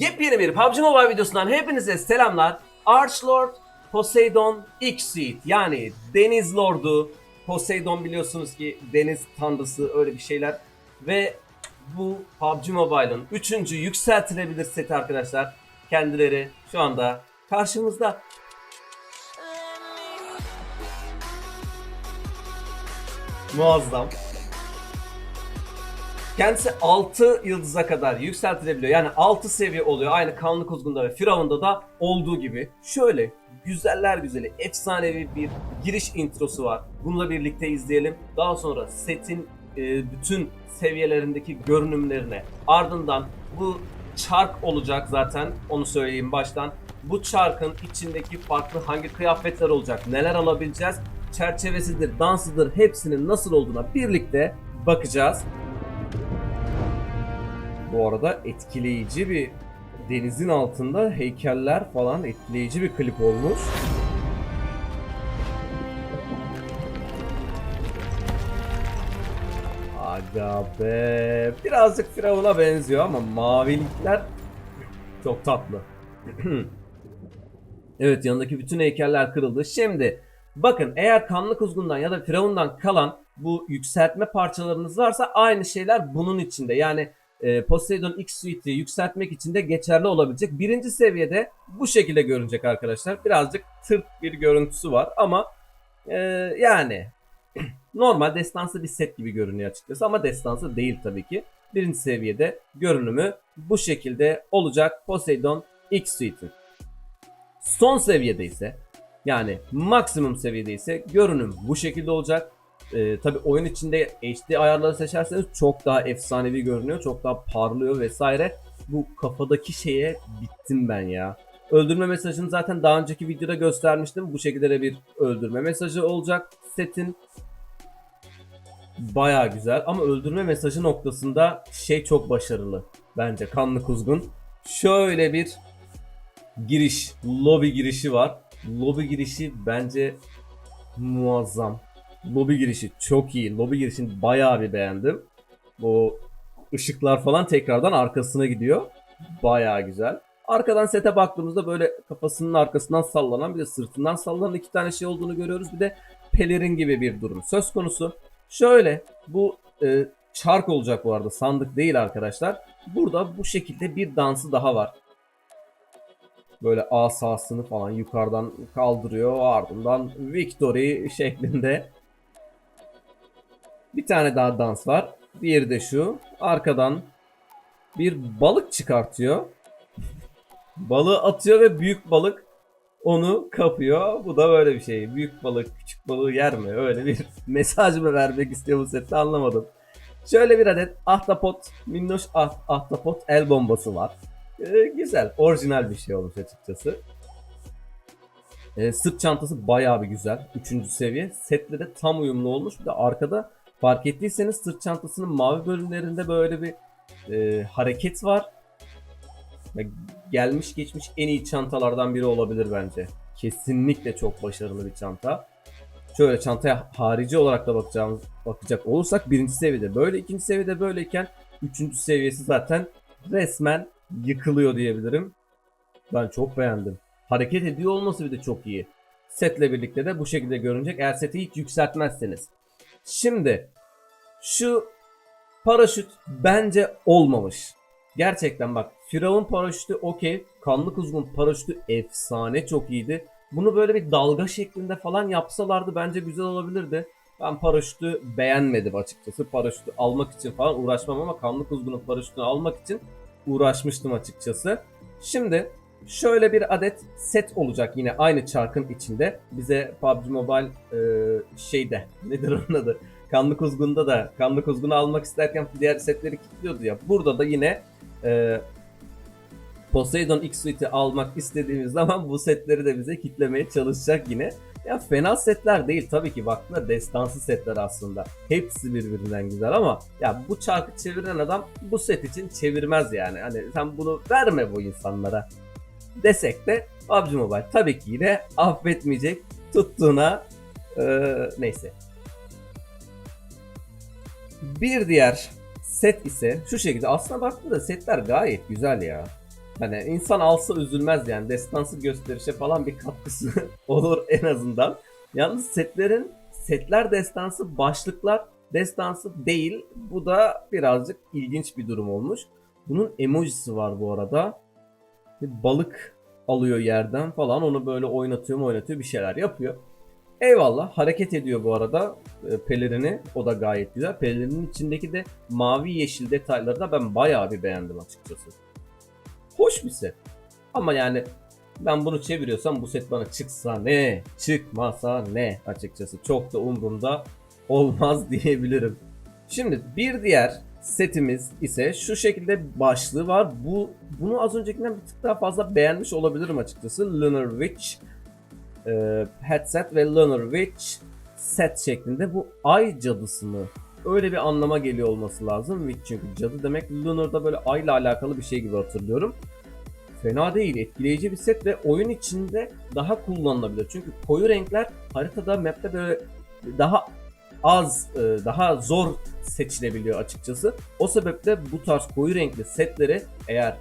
Yepyeni bir PUBG Mobile videosundan hepinize selamlar. Archlord Poseidon X-Suite yani Deniz Lordu Poseidon biliyorsunuz ki deniz tanrısı öyle bir şeyler ve bu PUBG Mobile'ın 3. yükseltilebilir seti arkadaşlar. Kendileri şu anda karşımızda. Muazzam. Kendisi 6 yıldıza kadar yükseltilebiliyor. Yani 6 seviye oluyor. Aynı Kanlı Kuzgun'da ve Firavun'da da olduğu gibi. Şöyle güzeller güzeli, efsanevi bir giriş introsu var. Bununla birlikte izleyelim. Daha sonra setin e, bütün seviyelerindeki görünümlerine ardından bu çark olacak zaten onu söyleyeyim baştan. Bu çarkın içindeki farklı hangi kıyafetler olacak, neler alabileceğiz, çerçevesidir, dansıdır hepsinin nasıl olduğuna birlikte bakacağız. Bu arada etkileyici bir denizin altında heykeller falan etkileyici bir klip olmuş. Aga be. Birazcık Firavun'a benziyor ama mavilikler çok tatlı. evet yanındaki bütün heykeller kırıldı. Şimdi bakın eğer kanlı kuzgundan ya da Firavun'dan kalan bu yükseltme parçalarınız varsa aynı şeyler bunun içinde. Yani e, Poseidon X Suite'i yükseltmek için de geçerli olabilecek. Birinci seviyede bu şekilde görünecek arkadaşlar. Birazcık tırt bir görüntüsü var ama e, yani normal destansı bir set gibi görünüyor açıkçası ama destansı değil tabii ki. Birinci seviyede görünümü bu şekilde olacak Poseidon X Suite'in. Son seviyede ise yani maksimum seviyede ise görünüm bu şekilde olacak. Ee, tabii oyun içinde HD ayarları seçerseniz çok daha efsanevi görünüyor. Çok daha parlıyor vesaire. Bu kafadaki şeye bittim ben ya. Öldürme mesajını zaten daha önceki videoda göstermiştim. Bu şekilde de bir öldürme mesajı olacak setin. Baya güzel ama öldürme mesajı noktasında şey çok başarılı. Bence kanlı kuzgun. Şöyle bir giriş, lobi girişi var. Lobi girişi bence muazzam. Lobi girişi çok iyi. Lobi girişini bayağı bir beğendim. Bu ışıklar falan tekrardan arkasına gidiyor. Bayağı güzel. Arkadan sete baktığımızda böyle kafasının arkasından sallanan bir de sırtından sallanan iki tane şey olduğunu görüyoruz. Bir de pelerin gibi bir durum söz konusu. Şöyle bu e, çark olacak bu arada sandık değil arkadaşlar. Burada bu şekilde bir dansı daha var. Böyle asasını falan yukarıdan kaldırıyor ardından victory şeklinde bir tane daha dans var. Diğeri de şu. Arkadan bir balık çıkartıyor. Balığı atıyor ve büyük balık onu kapıyor. Bu da böyle bir şey. Büyük balık küçük balığı yer mi? Öyle bir mesaj mı vermek istiyor bu sette anlamadım. Şöyle bir adet ahtapot, minnoş ah- ahtapot el bombası var. Ee, güzel, orijinal bir şey olmuş açıkçası. Ee, sırt çantası bayağı bir güzel. Üçüncü seviye. Setle de tam uyumlu olmuş. Bir de arkada fark ettiyseniz sırt çantasının mavi bölümlerinde böyle bir e, hareket var. Ve gelmiş geçmiş en iyi çantalardan biri olabilir bence. Kesinlikle çok başarılı bir çanta. Şöyle çantaya harici olarak da bakacağımız bakacak olursak birinci seviyede böyle, ikinci seviyede böyleyken üçüncü seviyesi zaten resmen yıkılıyor diyebilirim. Ben çok beğendim. Hareket ediyor olması bir de çok iyi. Setle birlikte de bu şekilde görünecek eğer seti hiç yükseltmezseniz. Şimdi şu paraşüt bence olmamış. Gerçekten bak Firavun paraşütü okey. Kanlı kuzgun paraşütü efsane çok iyiydi. Bunu böyle bir dalga şeklinde falan yapsalardı bence güzel olabilirdi. Ben paraşütü beğenmedim açıkçası. Paraşütü almak için falan uğraşmam ama kanlı kuzgunun paraşütünü almak için uğraşmıştım açıkçası. Şimdi şöyle bir adet set olacak yine aynı çarkın içinde. Bize PUBG Mobile e, şeyde nedir onun adı? Kanlı Kuzgun'da da Kanlı Kuzgun'u almak isterken diğer setleri kilitliyordu ya. Burada da yine e, Poseidon X Suite'i almak istediğimiz zaman bu setleri de bize kitlemeye çalışacak yine. Ya fena setler değil tabii ki baktığında destansı setler aslında. Hepsi birbirinden güzel ama ya bu çarkı çeviren adam bu set için çevirmez yani. Hani sen bunu verme bu insanlara desek de PUBG Mobile tabii ki yine affetmeyecek tuttuğuna eee, neyse. Bir diğer set ise şu şekilde aslında baktığında setler gayet güzel ya. Hani insan alsa üzülmez yani. Destansı gösterişe falan bir katkısı olur en azından. Yalnız setlerin setler destansı başlıklar destansı değil. Bu da birazcık ilginç bir durum olmuş. Bunun emojisi var bu arada. Bir balık alıyor yerden falan onu böyle oynatıyor mu oynatıyor bir şeyler yapıyor. Eyvallah hareket ediyor bu arada e, pelerini o da gayet güzel. Pelerinin içindeki de mavi yeşil detayları da ben bayağı bir beğendim açıkçası. Hoş bir set. Ama yani ben bunu çeviriyorsam bu set bana çıksa ne, çıkmasa ne açıkçası. Çok da umurumda olmaz diyebilirim. Şimdi bir diğer setimiz ise şu şekilde başlığı var. Bu bunu az öncekinden bir tık daha fazla beğenmiş olabilirim açıkçası. Lunar Witch e, headset ve Lunar Witch set şeklinde bu ay cadısı mı? Öyle bir anlama geliyor olması lazım. Witch çünkü cadı demek. Lunar'da böyle ayla alakalı bir şey gibi hatırlıyorum. Fena değil, etkileyici bir set ve oyun içinde daha kullanılabilir. Çünkü koyu renkler haritada, map'te böyle daha az, e, daha zor seçilebiliyor açıkçası. O sebeple bu tarz koyu renkli setleri eğer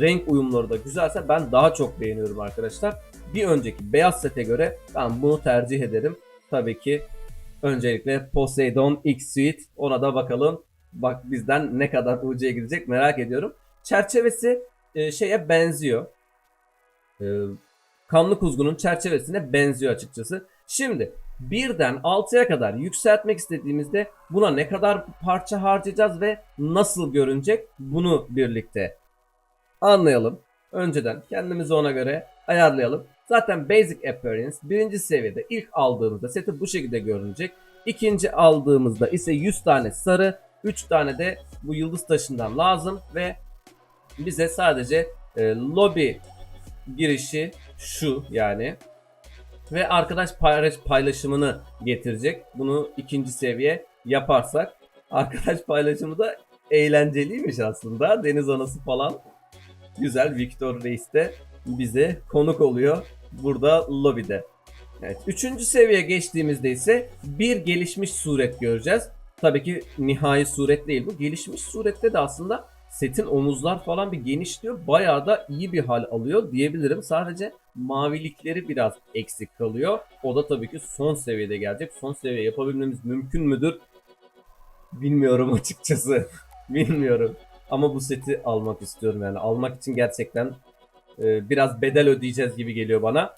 renk uyumları da güzelse ben daha çok beğeniyorum arkadaşlar. Bir önceki beyaz sete göre ben bunu tercih ederim. Tabii ki öncelikle Poseidon X Suite ona da bakalım. Bak bizden ne kadar UC'ye gidecek merak ediyorum. Çerçevesi e, şeye benziyor. E, kanlı kuzgunun çerçevesine benziyor açıkçası. Şimdi birden 6'ya kadar yükseltmek istediğimizde buna ne kadar parça harcayacağız ve nasıl görünecek bunu birlikte anlayalım. Önceden kendimizi ona göre ayarlayalım. Zaten Basic Appearance birinci seviyede ilk aldığımızda seti bu şekilde görünecek. İkinci aldığımızda ise 100 tane sarı, 3 tane de bu yıldız taşından lazım ve bize sadece e, lobby girişi şu yani ve arkadaş paylaş, paylaşımını getirecek. Bunu ikinci seviye yaparsak arkadaş paylaşımı da eğlenceliymiş aslında. Deniz anası falan güzel. Victor Reis de bize konuk oluyor burada lobide. Evet, üçüncü seviye geçtiğimizde ise bir gelişmiş suret göreceğiz. Tabii ki nihai suret değil bu. Gelişmiş surette de aslında setin omuzlar falan bir genişliyor. Bayağı da iyi bir hal alıyor diyebilirim. Sadece mavilikleri biraz eksik kalıyor. O da tabii ki son seviyede gelecek. Son seviye yapabilmemiz mümkün müdür? Bilmiyorum açıkçası. Bilmiyorum. Ama bu seti almak istiyorum yani. Almak için gerçekten e, biraz bedel ödeyeceğiz gibi geliyor bana.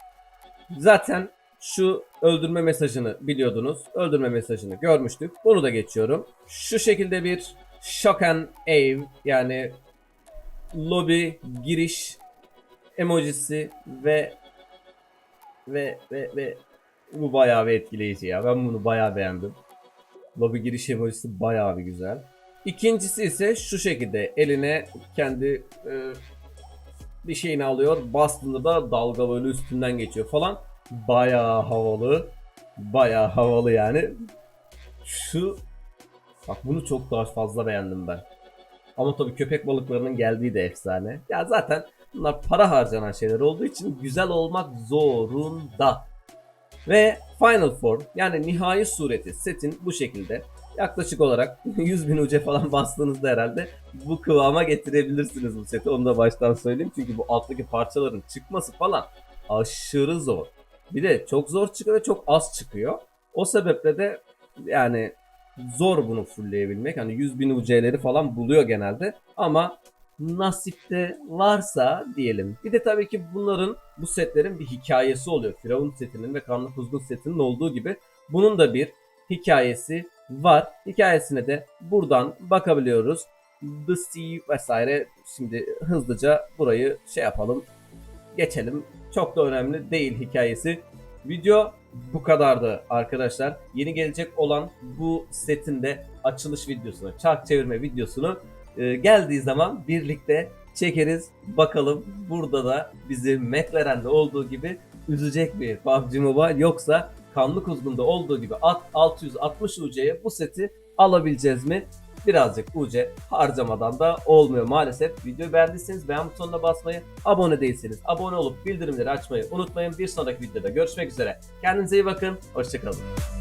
Zaten şu öldürme mesajını biliyordunuz. Öldürme mesajını görmüştük. Bunu da geçiyorum. Şu şekilde bir shock and aim yani lobby giriş emojisi ve ve ve ve bu bayağı bir etkileyici ya. Ben bunu bayağı beğendim. Lobby giriş emojisi bayağı bir güzel. İkincisi ise şu şekilde eline kendi e, bir şeyini alıyor. Bastığında da dalga böyle üstünden geçiyor falan. Bayağı havalı. Bayağı havalı yani. Şu bak bunu çok daha fazla beğendim ben. Ama tabii köpek balıklarının geldiği de efsane. Ya zaten bunlar para harcanan şeyler olduğu için güzel olmak zorunda. Ve Final Form yani nihai sureti setin bu şekilde yaklaşık olarak 100 bin uca falan bastığınızda herhalde bu kıvama getirebilirsiniz bu seti. Onu da baştan söyleyeyim. Çünkü bu alttaki parçaların çıkması falan aşırı zor. Bir de çok zor çıkıyor ve çok az çıkıyor. O sebeple de yani zor bunu fullleyebilmek. Hani 100 bin UC'leri falan buluyor genelde. Ama nasipte varsa diyelim. Bir de tabii ki bunların bu setlerin bir hikayesi oluyor. Firavun setinin ve Kanlı Kuzgun setinin olduğu gibi bunun da bir hikayesi var. Hikayesine de buradan bakabiliyoruz. The Sea vesaire. Şimdi hızlıca burayı şey yapalım. Geçelim. Çok da önemli değil hikayesi. Video bu kadardı arkadaşlar. Yeni gelecek olan bu setin de açılış videosunu, çark çevirme videosunu e, geldiği zaman birlikte çekeriz. Bakalım burada da bizi McLaren'de olduğu gibi üzecek mi PUBG Mobile yoksa kanlı kuzgunda olduğu gibi at 660 UC'ye bu seti alabileceğiz mi? Birazcık UC harcamadan da olmuyor maalesef. Videoyu beğendiyseniz beğen butonuna basmayı, abone değilseniz abone olup bildirimleri açmayı unutmayın. Bir sonraki videoda görüşmek üzere. Kendinize iyi bakın, hoşçakalın.